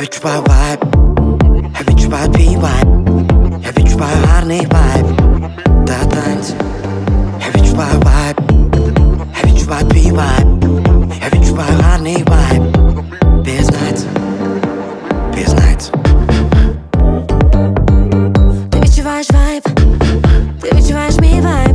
Heavy tribal vibe, heavy be vibe, heavy tribal harmony vibe. Da tańcz, heavy tribal vibe, heavy be vibe, heavy tribal harmony vibe. Bez nights, bez nights. Ty wyczuwasz vibe, You wyczuwasz mi vibe.